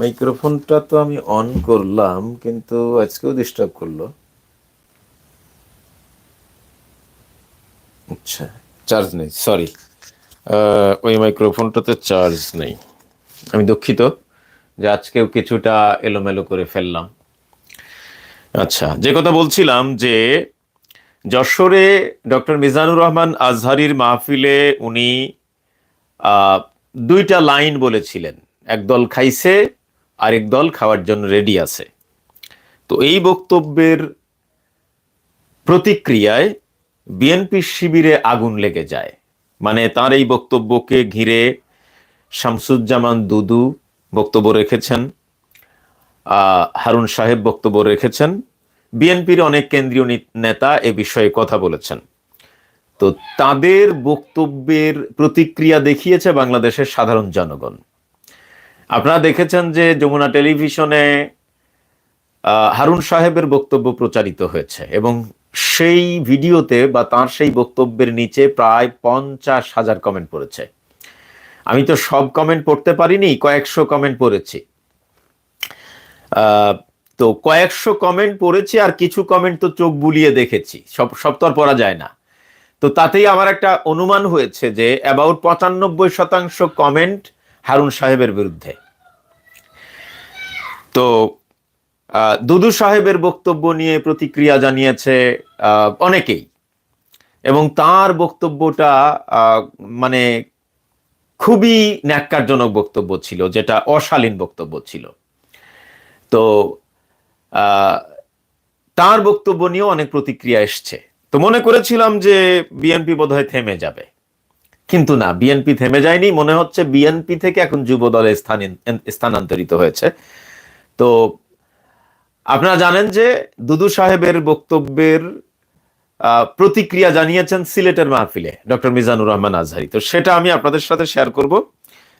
মাইক্রোফোনটা তো আমি অন করলাম, কিন্তু আজকেও ডিস্টার্ব করল। আচ্ছা চার্জ নেই সরি ওই মাইক্রোফোনটাতে চার্জ নেই। আমি দুঃখিত যে আজকেও কিছুটা এলোমেলো করে ফেললাম। আচ্ছা যে কথা বলছিলাম যে যশোরে ডক্টর মিজানুর রহমান আজহারির মাহফিলে উনি দুইটা লাইন বলেছিলেন, একদল খাইছে, আরেক দল খাওয়ার জন্য রেডি আছে। তো এই বক্তব্যের প্রতিক্রিয়ায় বিএনপি শিবিরে আগুন লেগে যায়। মানে তার এই বক্তব্যকে ঘিরে শামসুজ্জামান দুদু বক্তব্য রেখেছেন হারুন সাহেব বক্তব্য রেখেছেন বিএনপির অনেক কেন্দ্রীয় নেতা এ বিষয়ে কথা বলেছেন। তো তাদের বক্তব্যের প্রতিক্রিয়া দেখিয়েছে বাংলাদেশের সাধারণ জনগণ। আপনারা দেখেছেন যে যমুনা টেলিভিশনে হারুন সাহেবের বক্তব্য প্রচারিত হয়েছে এবং সেই ভিডিওতে বা তার সেই বক্তব্যের নিচে প্রায় পঞ্চাশ হাজার কমেন্ট পড়েছে। আমি তো সব কমেন্ট পড়তে পারিনি, কয়েকশো কমেন্ট পড়েছি। তো কয়েকশো কমেন্ট পড়েছি আর কিছু কমেন্ট তো চোখ বুলিয়ে দেখেছি। সব সব তো আর পড়া যায় না। তো তাতেই আমার একটা অনুমান হয়েছে যে অ্যাবাউট পঁচানব্বই শতাংশ কমেন্ট হারুন সাহেবের বিরুদ্ধে। তো দুদু সাহেবের বক্তব্য নিয়ে প্রতিক্রিয়া জানিয়েছে অনেকেই। এবং তার বক্তব্যটা মানে খুবই ন্যাক্কারজনক বক্তব্য ছিল, যেটা অশালীন বক্তব্য ছিল। তো তার বক্তব্য নিয়েও অনেক প্রতিক্রিয়া এসছে। তো মনে করেছিলাম যে বিএনপি বোধহয় থেমে যাবে। কিন্তু না, বিএনপি থেমে যায়নি। মনে হচ্ছে বিএনপি থেকে এখন যুব দলে স্থানান্তরিত হয়েছে। তো আপনারা জানেন যে দুদু সাহেবের বক্তব্যের প্রতিক্রিয়া জানিয়েছেন সিলেটের মাহফিলে ডক্টর মিজানুর রহমান আজহারি। তো সেটা আমি আপনাদের সাথে শেয়ার করব।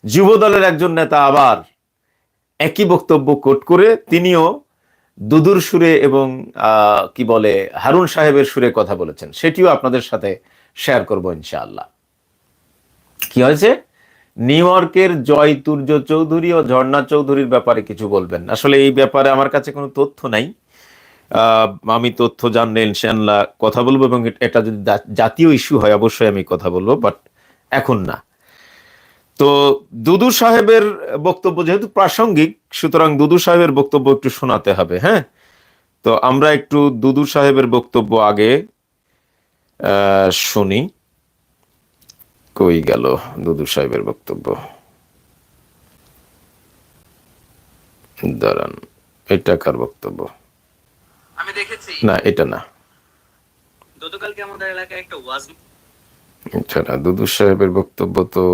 যুব দলের একজন নেতা আবার একই বক্তব্য কোট করে তিনিও দুদুর সুরে এবং কি বলে, হারুন সাহেবের সুরে কথা বলেছেন। সেটিও আপনাদের সাথে শেয়ার করব ইনশাআল্লাহ। কি হয়েছে? নিউ ইয়র্কের জয় তুর্য চৌধুরী ও ঝর্ণা চৌধুরীর ব্যাপারে কিছু বলবেন। আসলে এই ব্যাপারে আমার কাছে কোনো তথ্য নাই। আমি তথ্য জানলে ইনশাআল্লাহ কথা বলব এবং এটা যদি জাতীয় ইস্যু হয়, অবশ্যই আমি কথা বলব বাট এখন না। তো দুদু সাহেবের বক্তব্য যেহেতু প্রাসঙ্গিক সুতরাং দুদু সাহেবের বক্তব্য একটু শোনাতে হবে হ্যাঁ? তো আমরা একটু দুদু সাহেবের বক্তব্য আগে শুনি। কই গেল দুদু সাহেবের বক্তব্য? দাঁড়ান এটা কার বক্তব্য? আমি দেখেছি। না এটা না। গতকালকে আমাদের এলাকায় একটা ওয়াজ আচ্ছা না দুদু সাহেবের বক্তব্য তো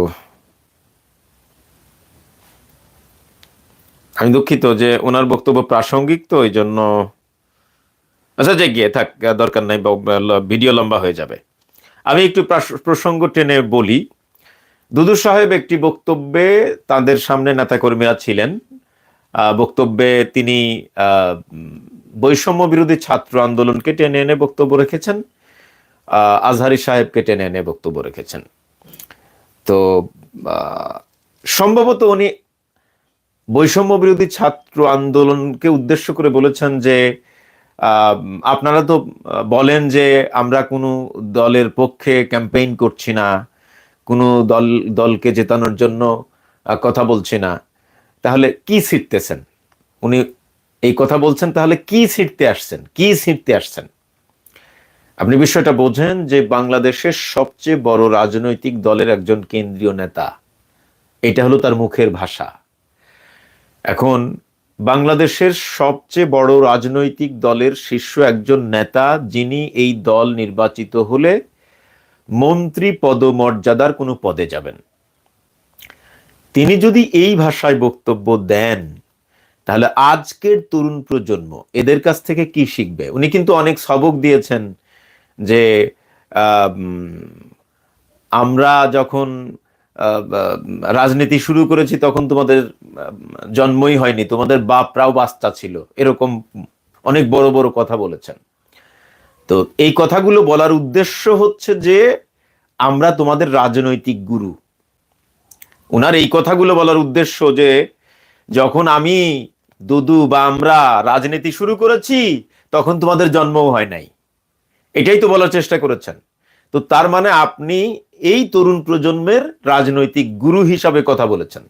আমি দুঃখিত যে ওনার বক্তব্য প্রাসঙ্গিক তো এই জন্য আচ্ছা যে গিয়ে থাক দরকার নাই ভিডিও লম্বা হয়ে যাবে। আমি একটু প্রসঙ্গ টেনে বলি। দুদু সাহেব একটি বক্তব্যে তাদের সামনে নেতাকর্মীরা ছিলেন। বক্তব্যে তিনি বৈষম্য বিরোধী ছাত্র আন্দোলনকে টেনে এনে বক্তব্য রেখেছেন। আজহারি সাহেবকে টেনে এনে বক্তব্য রেখেছেন। তো সম্ভবত উনি বৈষম্য বিরোধী ছাত্র আন্দোলনকে উদ্দেশ্য করে বলেছেন যে আপনারা তো বলেন যে আমরা কোনো দলের পক্ষে ক্যাম্পেইন করছি না, কোনো দল, দলকে জেতানোর জন্য কথা বলছি না। তাহলে কি ছিটতেছেন? উনি এই কথা বলছেন, তাহলে কি ছিটতে আসছেন? কি ছিটতে আসছেন? আপনি বিষয়টা বোঝেন যে বাংলাদেশের সবচেয়ে বড় রাজনৈতিক দলের একজন কেন্দ্রীয় নেতা, এটা হলো তার মুখের ভাষা। এখন বাংলাদেশের সবচেয়ে বড় রাজনৈতিক দলের শীর্ষ একজন নেতা, যিনি এই দল নির্বাচিত হলে মন্ত্রী পদমর্যাদার কোনো পদে যাবেন। তিনি যদি এই ভাষায় বক্তব্য দেন, তাহলে আজকের তরুণ প্রজন্ম এদের কাছ থেকে কি শিখবে? উনি কিন্তু অনেক সবক দিয়েছেন যে আমরা যখন রাজনীতি শুরু করেছি তখন তোমাদের জন্মই হয়নি। তোমাদের বাপরাও বাচ্চা ছিল। এরকম অনেক বড় বড় কথা বলেছেন। তো এই কথাগুলো বলার উদ্দেশ্য হচ্ছে যে আমরা তোমাদের রাজনৈতিক গুরু। ওনার এই কথাগুলো বলার উদ্দেশ্য যে যখন আমি, দুদু বা আমরা রাজনীতি শুরু করেছি, তখন তোমাদের জন্মও হয় নাই। এটাই তো বলার চেষ্টা করেছেন। তো তার মানে আপনি এই তরুণ প্রজন্মের রাজনৈতিক গুরু হিসাবে কথা বলেছেন।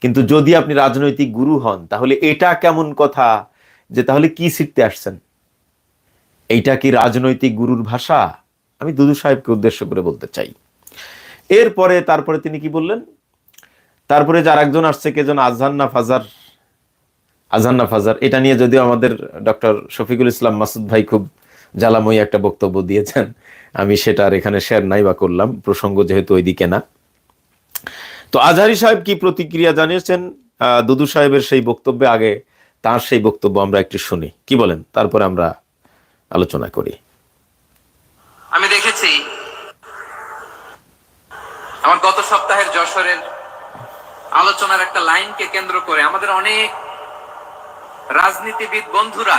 কিন্তু যদি আপনি রাজনৈতিক গুরু হন, তাহলে এটা কেমন কথা? যে তাহলে কি শিখতে আসছেন? এইটা কি রাজনৈতিক গুরুর ভাষা? আমি দুদু সাহেবকে উদ্দেশ্য করে বলতে চাই। এরপরে, তারপরে তিনি কি বললেন? তারপরে যে আরেকজন আসছে, কে যেন আজহান্না ফাজার। আজহান্না ফাজার, এটা নিয়ে যদিও আমাদের ডক্টর শফিকুল ইসলাম মাসুদ ভাই খুব জ্বালাময়ী একটা বক্তব্য দিয়েছেন। আমি সেটা আর এখানে শেয়ার নাই বা করলাম। প্রসঙ্গ যেহেতু ওইদিকে না। তো আজহারি সাহেব কি প্রতিক্রিয়া জানিয়েছেন? দুদু সাহেবের সেই বক্তব্যে আগে তার সেই বক্তব্য আমরা একটু শুনি। কি বলেন? তারপরে আমরা আলোচনা করি। আমি দেখেছি আমার গত সপ্তাহের যশোরের আলোচনার একটা লাইনকে কেন্দ্র করে আমাদের অনেক রাজনীতিবিদ বন্ধুরা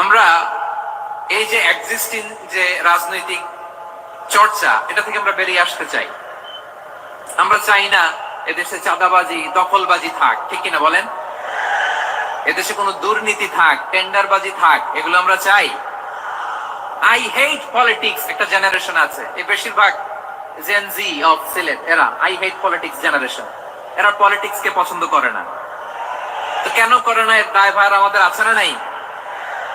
আমরা এই যে এক্সিস্টিং যে রাজনৈতিক চর্চা, এটা থেকে আমরা বেরিয়ে আসতে চাই। আমরা চাই না এদেশে চাঁদাবাজি, দখলবাজি থাক, ঠিক কিনা বলেন? এদেশে কোনো দুর্নীতি থাক, টেন্ডারবাজি থাক, এগুলো আমরা চাই। আই হেট পলিটিক্স একটা জেনারেশন আছে। এই বেশিরভাগ জেন জি অফ সিলেট এরা আই হেট পলিটিক্স জেনারেশন এরা পলিটিক্স কে পছন্দ করে না। তো কেন করে না? এর দায় ভার আমাদের আছে না নাই?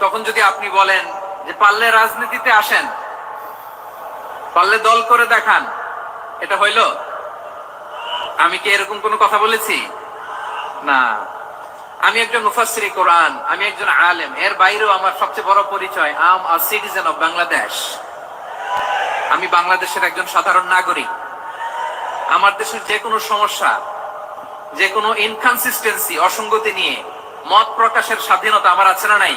তখন যদি আপনি বলেন যে পারলে রাজনীতিতে আসেন, পারলে দল করে দেখান, এটা হইল? আমি কি এরকম কোনো কথা বলেছি? না। আমি একজন মুফাসসিরি কোরআন, আমি একজন আলেম, এর বাইরেও আমার সবচেয়ে বড় পরিচয়, I'm a citizen of Bangladesh. আমি বাংলাদেশের একজন সাধারণ নাগরিক। আমার দেশের যে কোনো সমস্যা, যে কোনো ইনকনসিস্টেন্সি অসঙ্গতি নিয়ে মত প্রকাশের স্বাধীনতা আমার আছে না নাই?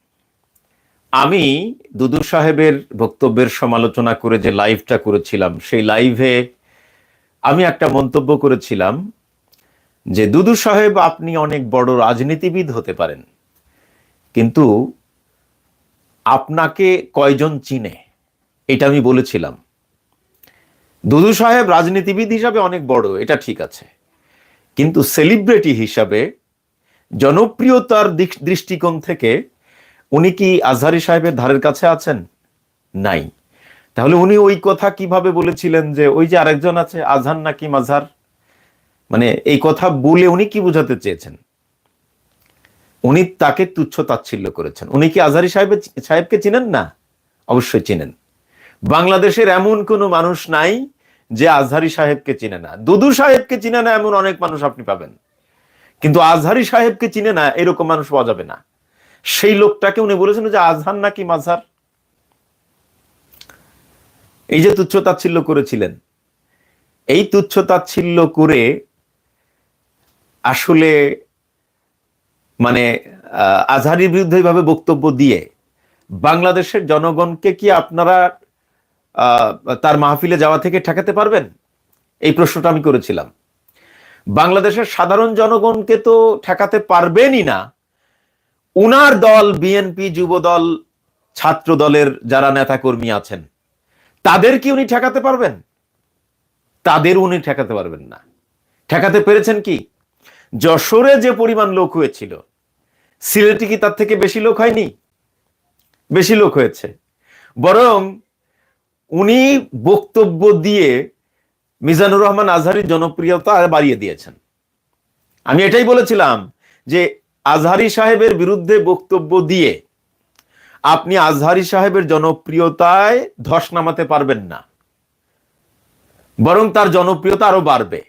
আমি দুদু সাহেবের বক্তব্যের সমালোচনা করে যে লাইভটা করেছিলাম, সেই লাইভে আমি একটা মন্তব্য করেছিলাম যে দুদু সাহেব, আপনি অনেক বড় রাজনীতিবিদ হতে পারেন, কিন্তু আপনাকে কয়জন চিনে? এটা আমি বলেছিলাম। দুদু সাহেব রাজনীতিবিদ হিসাবে অনেক বড়, এটা ঠিক আছে, কিন্তু সেলিব্রিটি হিসাবে জনপ্রিয়তার দৃষ্টিকোণ থেকে উনি কি আজহারি সাহেবের ধারের কাছে আছেন? নাই। তাহলে উনি ওই কথা কীভাবে বলেছিলেন যে ওই যে আরেকজন আছে, আজহার নাকি মাঝার মানে এই কথা বলে উনি কি বোঝাতে চেয়েছেন? উনি তাকে তুচ্ছ তাচ্ছিল্য করেছেন। উনি কি আজহারি সাহেবের সাহেবকে চিনেন না? অবশ্যই চিনেন। বাংলাদেশের এমন কোনো মানুষ নাই যে আজহারি সাহেবকে চিনে না। দুদু সাহেবকে চিনে না এমন অনেক মানুষ আপনি পাবেন। কিন্তু আজহারি সাহেবকে চিনে না এরকম মানুষ পাওয়া যাবে না। সেই লোকটাকে উনি বলেছেন যে আজহার নাকি মাঝহার? এই যে তুচ্ছ তাচ্ছিল্য করেছিলেন। এই তুচ্ছ তাচ্ছিল্য করে আসলে মানে আজহারির বিরুদ্ধে এইভাবে বক্তব্য দিয়ে বাংলাদেশের জনগণকে কি আপনারা তার মাহফিলে যাওয়া থেকে ঠেকাতে পারবেন? এই প্রশ্নটা আমি করেছিলাম। বাংলাদেশের সাধারণ জনগণকে তো ঠেকাতে পারবেনই না উনার দল বিএনপি যুব দল ছাত্র দলের যারা নেতাকর্মী আছেন, তাদের কি উনি ঠেকাতে পারবেন? তাদের উনি ঠেকাতে পারবেন না। ঠেকাতে পেরেছেন কি? যশোরে যে পরিমাণ লোক হয়েছিল, সিলেটে কি তার থেকে বেশি লোক হয়নি? বেশি লোক হয়েছে। বরং উনি বক্তব্য দিয়ে মিজানুর রহমান আজহারির জনপ্রিয়তা বাড়িয়ে দিয়েছেন। আমি এটাই বলেছিলাম যে আজহারি সাহেবের বিরুদ্ধে বক্তব্য দিয়ে আপনি আজহারি সাহেবের জনপ্রিয়তায় ধস নামাতে পারবেন না। বরং তার জনপ্রিয়তা আরও বাড়বে।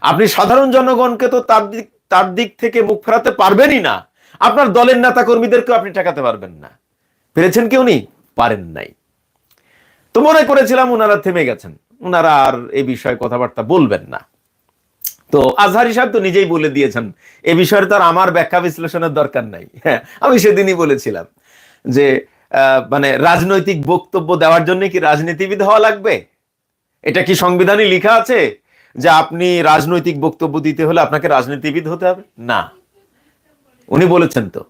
আপনি সাধারণ জনগণকে তো তার দিক তার দিক থেকে মুখ ফেরাতে পারবেনই না। আপনার দলের নেতা কর্মীদেরকেও আপনি ঠেকাতে পারবেন না। পেরেছেন কেউ নি পারেন নাই। তো মনে করেছিলাম ওনারা থেমে গেছেন। ওনারা আর এ বিষয়ে কথাবার্তা বলবেন না। তো আজহারি সাহেব তো নিজেই বলে দিয়েছেন, এ বিষয়ে তার আমার ব্যাখ্যা বিশ্লেষণের দরকার নাই। হ্যাঁ আমি সেদিনই বলেছিলাম যে মানে রাজনৈতিক বক্তব্য দেওয়ার জন্য কি রাজনীতিবিদ হওয়া লাগবে? এটা কি সংবিধানে লেখা আছে যে আপনি রাজনৈতিক বক্তব্য দিতে হলে আপনাকে রাজনীতিবিদ হতে হবে? না। উনি বলেছেন তো,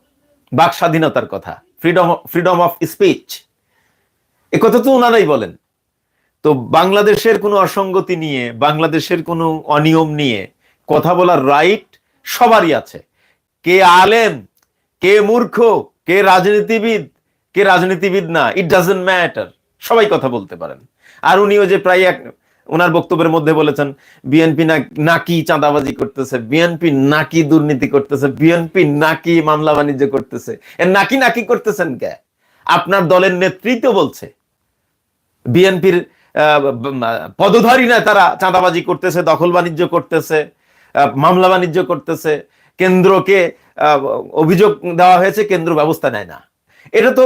বাক স্বাধীনতার কথা ফ্রিডম ফ্রিডম অফ স্পিচ এ কথা তো ওনারাই বলেন। তো বাংলাদেশের কোনো অসঙ্গতি নিয়ে, বাংলাদেশের কোনো অনিয়ম নিয়ে কথা বলার রাইট সবারই আছে। কে আলেম, কে মূর্খ, কে রাজনীতিবিদ কে রাজনীতিবিদ না ইট ডাজেন্ট ম্যাটার সবাই কথা বলতে পারেন। আর উনিও যে প্রায় এক, ওনার বক্তব্যের মধ্যে বলেছেন, বিএনপি নাকি চাঁদাবাজি করতেছে, বিএনপি নাকি দুর্নীতি করতেছে, বিএনপি নাকি মামলা বাণিজ্য করতেছে, এর নাকি নাকি করতেছেন কে? আপনার দলের নেতৃত্ব বলছে। বিএনপির পদধারী না তারা, চাঁদাবাজি করতেছে, দখল বাণিজ্য করতেছে মামলা বাণিজ্য করতেছে, কেন্দ্রকে অভিযোগ দেওয়া হয়েছে, কেন্দ্র ব্যবস্থা নেয় না। এটা তো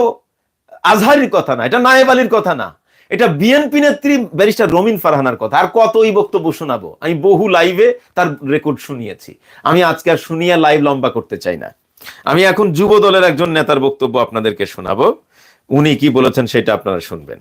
আজহারির কথা না, এটা নায়েব আলীর কথা না। এটা বিএনপি নেত্রী ব্যারিস্টার রমিন ফারহানার কথা। আর কত এই বক্তব্য শোনাবো? আমি বহু লাইভে তার রেকর্ড শুনিয়েছি। আমি আজকে আর শুনিয়ে লাইভ লম্বা করতে চাই না। আমি এখন যুব দলের একজন নেতার বক্তব্য আপনাদেরকে শোনাবো। উনি কি বলেছেন সেটা আপনারা শুনবেন।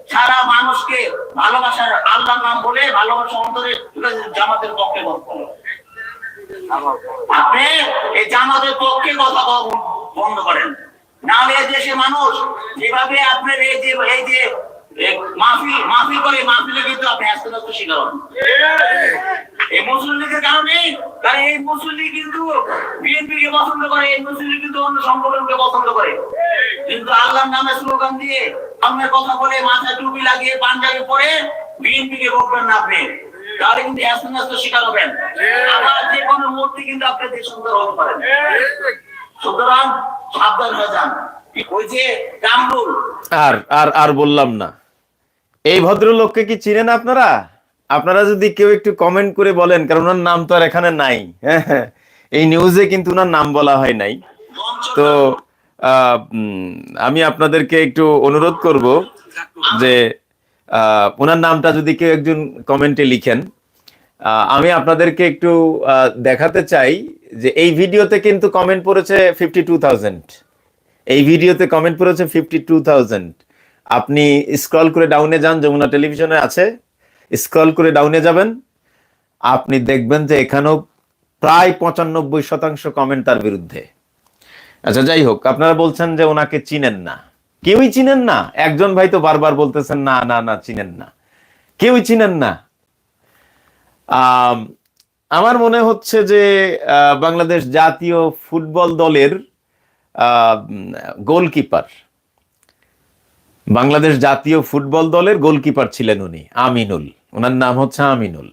সারা মানুষকে ভালোবাসার আল্লাহ নাম বলে ভালোবাসা অন্তরে জামাতের পক্ষে বলতে করে। আপনি এই জামাতের পক্ষে কথা বন্ধ করেন। নাহলে এই দেশে মানুষ যেভাবে আপনার এই যে এই যে মাফি মাফি করে মাফিলে কিন্তু আপনি আস্তে আস্তে শিকার হন। এই মুসলিম লীগের কারণে কারণ এই মুসলিম লীগ কিন্তু বিএনপি কে পছন্দ করে এই মুসলিম কিন্তু অন্য সংগঠনকে পছন্দ করে। কিন্তু আল্লাহর নামে স্লোগান দিয়ে আপনার কথা বলে মাথায় টুপি লাগিয়ে পাঞ্জাবি পরে বিএনপি কে ভোটবেন না আপনি। তাহলে কিন্তু শিকার হবেন। আবার যে কোনো মুহূর্তে কিন্তু আপনি দেশান্তর হতে পারেন। সুতরাং সাবধান হয়ে যান। ওই যে কামরুল আর আর আর বললাম না। এই ভদ্রলোককে কি চিনেন আপনারা? আপনারা যদি কেউ একটু কমেন্ট করে বলেন, কারণ ওনার নাম তো আর এখানে নাই। হ্যাঁ। এই নিউজে কিন্তু ওনার নাম বলা হয় নাই। তো আমি আপনাদেরকে একটু অনুরোধ করব যে ওনার নামটা যদি কেউ একজন কমেন্টে লিখেন আমি আপনাদেরকে একটু দেখাতে চাই যে এই ভিডিওতে কিন্তু কমেন্ট পড়েছে ফিফটি টু থাউজেন্ড এই ভিডিওতে কমেন্ট পড়েছে ফিফটি টু থাউজেন্ড আপনি স্ক্রল করে ডাউনে যান, যমুনা টেলিভিশনে আছে। স্ক্রল করে ডাউনে যাবেন। আপনি দেখবেন যে এখানেও প্রায় পঁচানব্বই শতাংশ কমেন্ট তার বিরুদ্ধে। আচ্ছা যাই হোক, আপনারা বলছেন যে ওনাকে চিনেন না। কেউই চিনেন না। একজন ভাই তো বারবার বলতেছেন, না না না, চিনেন না। কেউই চিনেন না। আমার মনে হচ্ছে যে বাংলাদেশ জাতীয় ফুটবল দলের গোলকিপার বাংলাদেশ জাতীয় ফুটবল দলের গোলকিপার ছিলেন উনি, আমিনুল। ওনার নাম হচ্ছে আমিনুল।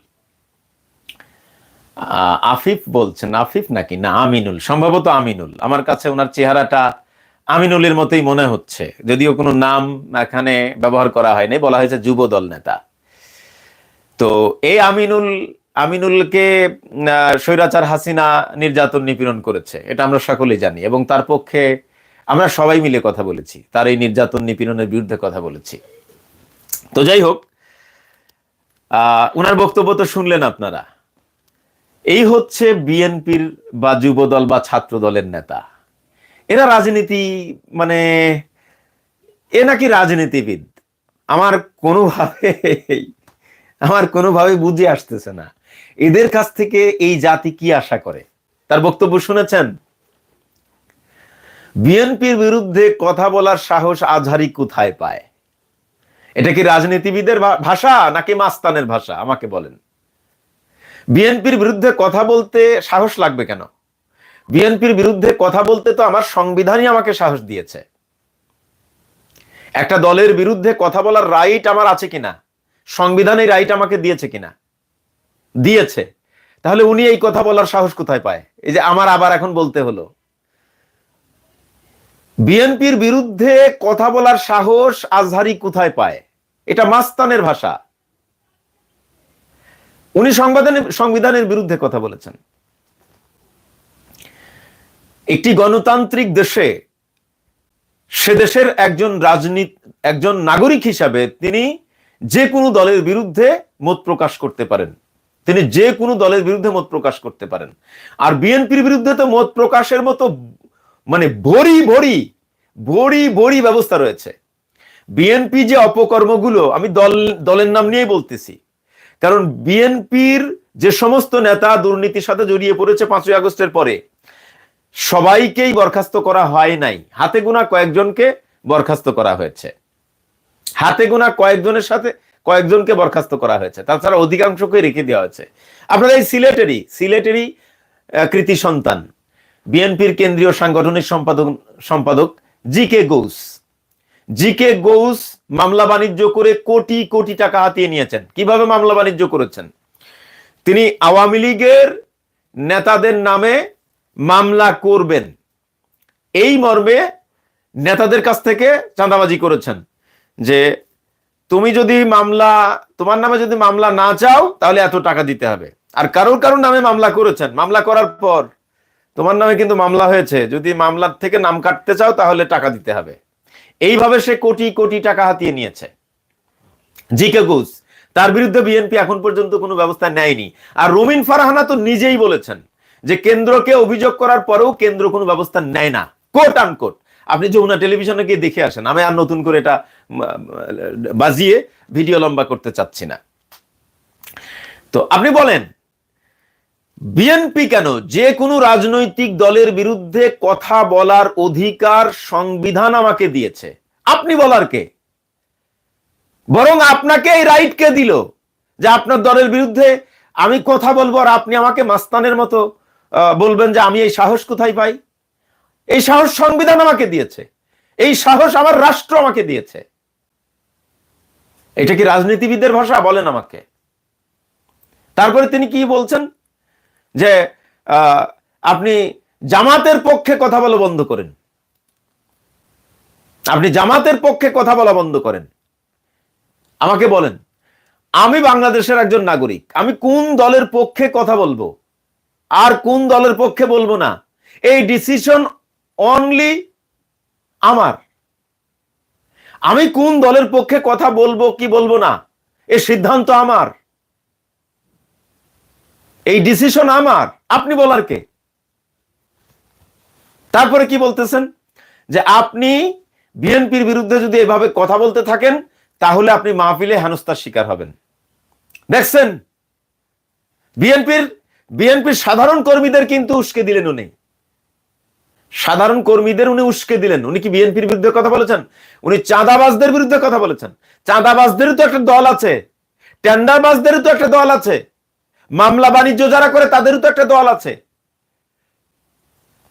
আফিফ বলছেন, আফিফ নাকি? না, আমিনুল, সম্ভবত আমিনুল। আমার কাছে ওনার চেহারাটা আমিনুলের মতোই মনে হচ্ছে, যদিও কোনো নাম এখানে ব্যবহার করা হয়নি, বলা হয়েছে যুব দল নেতা। তো এই আমিনুল, আমিনুলকে স্বৈরাচার হাসিনা নির্যাতন নিপীড়ন করেছে, এটা আমরা সকলেই জানি, এবং তার পক্ষে আমরা সবাই মিলে কথা বলেছি। তার এই নির্যাতন নিপীড়নের বিরুদ্ধে কথা বলেছি। তো যাই হোক উনার বক্তব্য তো শুনলেন আপনারা। এই হচ্ছে বিএনপির বা যুবদল বা ছাত্র দলের নেতা। এরা রাজনীতি মানে এ নাকি রাজনীতিবিদ। আমার কোনোভাবে আমার কোনোভাবে বুঝে আসতেছে না। এদের কাছ থেকে এই জাতি কি আশা করে? তার বক্তব্য শুনেছেন? বিএনপির বিরুদ্ধে কথা বলার সাহস আজহারি কোথায় পায়? এটা কি রাজনীতিবিদের ভাষা নাকি মাস্তানের ভাষা? আমাকে বলেন। বিএনপির বিরুদ্ধে কথা বলতে সাহস লাগবে কেন? বিএনপির বিরুদ্ধে কথা বলতে তো আমার সংবিধানই আমাকে সাহস দিয়েছে। একটা দলের বিরুদ্ধে কথা বলার রাইট আমার আছে কিনা? সংবিধানে রাইট আমাকে দিয়েছে কিনা? দিয়েছে। তাহলে উনি এই কথা বলার সাহস কোথায় পায়? এই যে আমার আবার এখন বলতে হলো। বিএনপির বিরুদ্ধে কথা বলার সাহস আজহারি কোথায় পায়? এটা মাস্তানের ভাষা। উনি সংবিধানের সংবিধানের বিরুদ্ধে কথা বলেছেন। একটি গণতান্ত্রিক দেশে সে দেশের একজন রাজনীতি একজন নাগরিক হিসাবে তিনি যে কোনো দলের বিরুদ্ধে মত প্রকাশ করতে পারেন। তিনি যে কোনো দলের বিরুদ্ধে মত প্রকাশ করতে পারেন। আর বিএনপির বিরুদ্ধে তো মত প্রকাশের মতো মানে ভরি ভরি ভরি ভরি ব্যবস্থা রয়েছে। বিএনপি যে অপকর্মগুলো, আমি দল, দলের নাম নিয়েই বলতেছি। কারণ বিএনপির যে সমস্ত নেতা দুর্নীতির সাথে জড়িয়ে পড়েছে পাঁচই আগস্টের পরে, সবাইকেই বরখাস্ত করা হয় নাই। হাতে গোনা কয়েকজনকে বরখাস্ত করা হয়েছে। হাতে গোনা কয়েকজনের সাথে কয়েকজনকে বরখাস্ত করা হয়েছে। তাছাড়া অধিকাংশকে রেখে দেওয়া হয়েছে। আপনারা এই সিলেটেরই সিলেটেরই কৃতি সন্তান। বিএনপির কেন্দ্রীয় সাংগঠনিক সম্পাদক সম্পাদক জি কে গৌস। জি কে গৌস মামলা বাণিজ্য করে কোটি কোটি টাকা হাতিয়ে নিয়েছেন। কীভাবে মামলা বাণিজ্য করেছেন? তিনি আওয়ামী লীগের নেতাদের নামে মামলা করবেন। এই মর্মে নেতাদের কাছ থেকে চাঁদাবাজি করেছেন যে, তুমি যদি মামলা, তোমার নামে যদি মামলা না চাও, তাহলে এত টাকা দিতে হবে। আর কারোর কারোর নামে মামলা করেছেন। মামলা করার পর তোমার নামে কিন্তু মামলা হয়েছে। যদি মামলার থেকে নাম কাটতে চাও, তাহলে টাকা দিতে হবে। এইভাবে সে কোটি কোটি টাকা হাতিয়ে নিয়েছে। জিকে ঘুষ তার বিরুদ্ধে বিএনপি এখন পর্যন্ত কোনো ব্যবস্থা নেয়নি। আর রুমিন ফারহানা তো নিজেই বলেছেন যে কেন্দ্রকে অভিযোগ করার পরেও কেন্দ্র কোনো ব্যবস্থা নেয় না। কোট আনকোট আপনি যমুনা টেলিভিশনে গিয়ে দেখে আসেন, আমি আর নতুন করে এটা বাজিয়ে ভিডিও লম্বা করতে চাচ্ছি না। তো আপনি বলেন বিএনপি কেন? যে কোনো রাজনৈতিক দলের বিরুদ্ধে কথা বলার অধিকার সংবিধান আমাকে দিয়েছে। আপনি বলার কে? বরং আপনাকে এই রাইট কে দিল যে আপনার দলের বিরুদ্ধে আমি কথা বলব আর আপনি আমাকে মাস্তানের মতো বলবেন যে আমি এই সাহস কোথায় পাই? এই সাহস সংবিধান আমাকে দিয়েছে। এই সাহস আমার রাষ্ট্র আমাকে দিয়েছে। এটা কি রাজনীতিবিদের ভাষা? বলেন আমাকে। তারপরে তিনি কি বলছেন? যে আপনি জামাতের পক্ষে কথা বলা বন্ধ করেন। আপনি জামাতের পক্ষে কথা বলা বন্ধ করেন। আমাকে বলেন, আমি বাংলাদেশের একজন নাগরিক, আমি কোন দলের পক্ষে কথা বলব? আর কোন দলের পক্ষে বলব না? এই ডিসিশন অনলি আমার। আমি কোন দলের পক্ষে কথা বলব কি বলব না? এ সিদ্ধান্ত আমার। এই ডিসিশন আমার। আপনি বলার কে? তারপরে কি বলতেছেন? যে আপনি বিএনপির বিরুদ্ধে যদি এভাবে কথা বলতে থাকেন, তাহলে আপনি মাহফিলে হেনস্থার শিকার হবেন। দেখছেন? বিএনপির বিএনপির সাধারণ কর্মীদের কিন্তু উস্কে দিলেন উনি। সাধারণ কর্মীদের উনি উস্কে দিলেন। উনি কি বিএনপির বিরুদ্ধে কথা বলেছেন? উনি চাঁদাবাজদের বিরুদ্ধে কথা বলেছেন। চাঁদাবাজদেরও তো একটা দল আছে। টেন্ডারবাজদেরও তো একটা দল আছে। মামলা বাণিজ্য যারা করে, তাদেরও তো একটা দল আছে।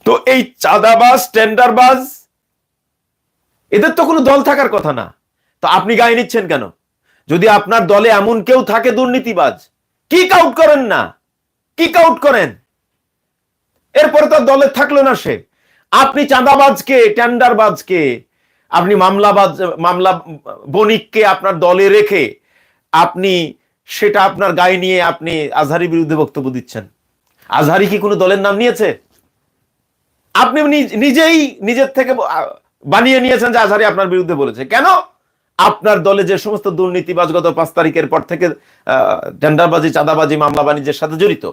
তো এই চাঁদাবাজ, টেন্ডারবাজ, এদের তো কোনো দল থাকার কথা না। তো আপনি গায়ে নিচ্ছেন কেন? যদি আপনার দলে এমন কেউ থাকে দুর্নীতিবাজ কিক আউট করেন না? কিক আউট করেন? এরপরে তো দলে থাকল না সে। আপনি চাঁদাবাজকে, টেন্ডারবাজকে, আপনি মামলাবাজ, মামলা বণিককে আপনার দলে রেখে আপনি সেটা আপনার গায়ে নিয়ে আপনি আজহারির বিরুদ্ধে বক্তব্য দিচ্ছেন। আজহারি কি কোনো দলের নাম নিয়েছে? আপনি নিজ- নিজেই নিজের থেকে বানিয়ে নিয়েছেন যে আজহারি আপনার বিরুদ্ধে বলেছে। কেন? আপনার দলে যে সমস্ত দুর্নীতিবাজ গত পাঁচ তারিখের পর থেকে টেন্ডারবাজি, চাঁদাবাজি, মামলা বাণিজ্যের সাথে জড়িত,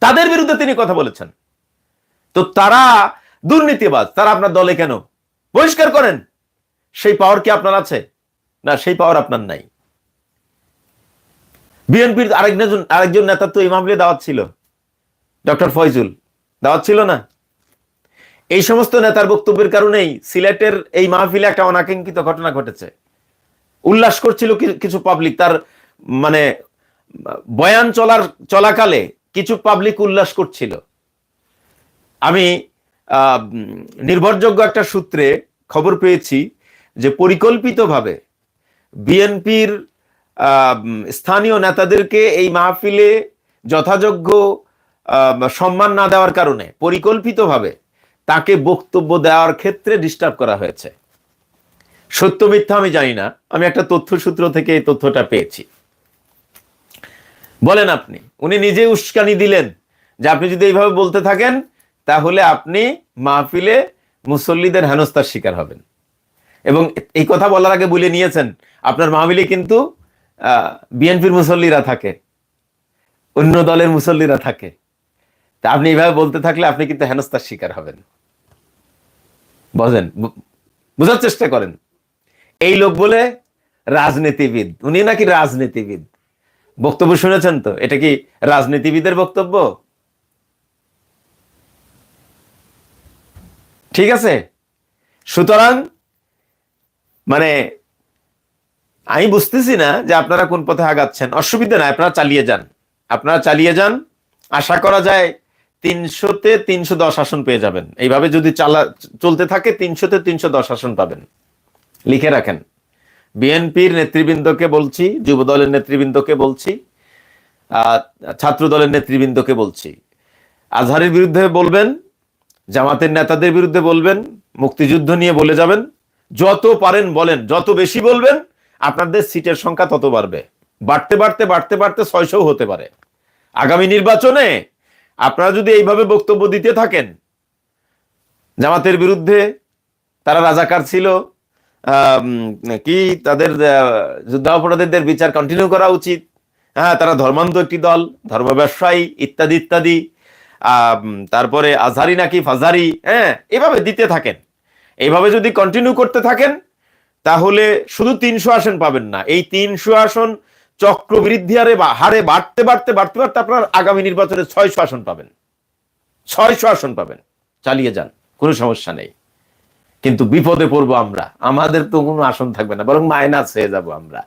তাদের বিরুদ্ধে তিনি কথা বলেছেন। তো তারা দুর্নীতিবাজ, তারা আপনার দলে কেন? বহিষ্কার করেন। সেই পাওয়ার কি আপনার আছে? না, সেই পাওয়ার আপনার নাই। বিএনপির আরেকজন আরেকজন নেতা তো ইমামলে দাওয়াত ছিল। ডক্টর ফয়জুল। দাওয়াত ছিল না? এই সমস্ত নেতার বক্তব্যের কারণেই সিলেটের এই মাহফিলে একটা অনাকাঙ্ক্ষিত ঘটনা ঘটেছে। উল্লাস করছিল কিছু পাবলিক তার মানে বয়ান চলার, চলাকালে কিছু পাবলিক উল্লাস করছিল। আমি নির্ভরযোগ্য একটা সূত্রে খবর পেয়েছি যে পরিকল্পিতভাবে বিএনপির স্থানীয় নেতাদেরকে এই মাহফিলে যথাযোগ্য সম্মান না দেওয়ার কারণে পরিকল্পিতভাবে তাকে বক্তব্য দেওয়ার ক্ষেত্রে ডিস্টার্ব করা হয়েছে। সত্য মিথ্যা আমি জানি না, আমি একটা তথ্য সূত্র থেকে এই তথ্যটা পেয়েছি। বলেন আপনি, উনি নিজে উস্কানি দিলেন যে আপনি যদি এইভাবে বলতে থাকেন, তাহলে আপনি মাহফিলে মুসল্লিদের হেনস্থার শিকার হবেন। এবং এই কথা বলার আগে বলে নিয়েছেন, আপনার মাহফিলে কিন্তু বিএনপির মুসল্লিরা থাকে, অন্য দলের মুসল্লিরা থাকে। তা আপনি এইভাবে বলতে থাকলে আপনি কিন্তু হেনস্থার শিকার হবেন। বোঝেন? বোঝার চেষ্টা করেন। এই লোক বলে রাজনীতিবিদ, উনি নাকি রাজনীতিবিদ? বক্তব্য শুনেছেন তো? এটা কি রাজনীতিবিদের বক্তব্য? ঠিক আছে? সুতরাং মানে আমি বুঝতেছি না যে আপনারা কোন পথে আগাচ্ছেন। অসুবিধা নাই, আপনারা চালিয়ে যান। আপনারা চালিয়ে যান, আশা করা যায় তিনশোতে তিনশো দশ আসন পেয়ে যাবেন। এইভাবে যদি চালা চলতে থাকে, তিনশোতে তিনশো দশ আসন পাবেন। লিখে রাখেন। বিএনপির নেতৃবৃন্দকে বলছি যুব দলের নেতৃবৃন্দকে বলছি ছাত্র দলের নেতৃবৃন্দকে বলছি। আজহারের বিরুদ্ধে বলবেন, জামাতের নেতাদের বিরুদ্ধে বলবেন, মুক্তিযুদ্ধ নিয়ে বলে যাবেন। যত পারেন বলেন, যত বেশি বলবেন আপনাদের সিটের সংখ্যা তত বাড়বে। বাড়তে বাড়তে বাড়তে বাড়তে ছয়শও হতে পারে। আগামী নির্বাচনে আপনারা যদি এইভাবে বক্তব্য দিতে থাকেন, জামাতের বিরুদ্ধে তারা রাজাকার ছিল কি তাদের যুদ্ধাপরাধীদের বিচার কন্টিনিউ করা উচিত হ্যাঁ তারা ধর্মান্ধ একটি দল, ধর্ম ব্যবসায়ী, ইত্যাদি ইত্যাদি তারপরে আজহারি নাকি ফাজারি হ্যাঁ এভাবে দিতে থাকেন। এইভাবে যদি কন্টিনিউ করতে থাকেন তাহলে শুধু তিনশো আসন পাবেন না। এই তিনশো আসন চক্রবৃদ্ধি হারে হারে বাড়তে বাড়তে বাড়তে বাড়তে আপনার আগামী নির্বাচনে ছয়শো আসন পাবেন। ছয়শো আসন পাবেন। চালিয়ে যান, কোনো সমস্যা নেই। কিন্তু বিপদে পড়ব আমরা। আমাদের তো কোনো আসন থাকবে না, বরং মাইনাস হয়ে যাব আমরা।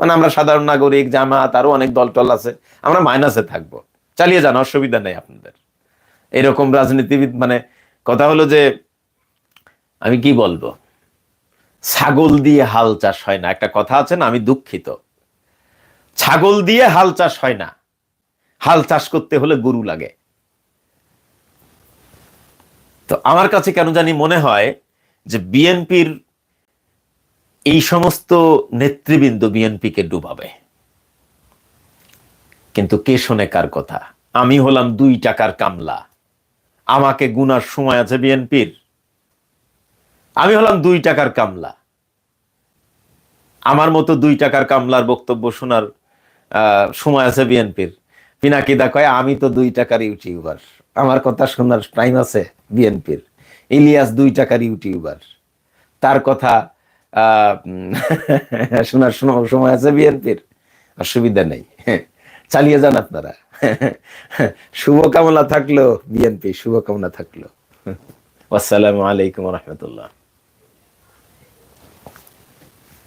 মানে আমরা সাধারণ নাগরিক, জামাত, আরও অনেক দল টল আছে, আমরা মাইনাসে থাকব। চালিয়ে যান, অসুবিধা নেই আপনাদের। এরকম রাজনীতিবিদ মানে কথা হলো যে, আমি কি বলব? ছাগল দিয়ে হাল চাষ হয় না। একটা কথা আছে না, আমি দুঃখিত। ছাগল দিয়ে হাল চাষ হয় না। হাল চাষ করতে হলে গরু লাগে। তো আমার কাছে কেন জানি মনে হয় যে বিএনপির এই সমস্ত নেতৃবৃন্দ বিএনপিকে ডুবাবে। কিন্তু কে শোনে কার কথা? আমি হলাম দুই টাকার কামলা। আমাকে গুনার সময় আছে বিএনপির। আমি হলাম দুই টাকার কামলা। আমার মতো দুই টাকার কামলার বক্তব্য শোনার সময় আছে বিএনপির। পিনাকিদা কয়, আমি তো দুই টাকার ইউটিউবার। আমার কথা শোনার টাইম আছে বিএনপির। ইলিয়াস দুই টাকার ইউটিউবার। তার কথা শোনার সময় আছে বিএনপির। অসুবিধা নেই। চালিয়ে যান আপনারা। শুভকামনা থাকল বিএনপি, শুভকামনা থাকল। আসসালামু আলাইকুম রহমতুল্লাহ।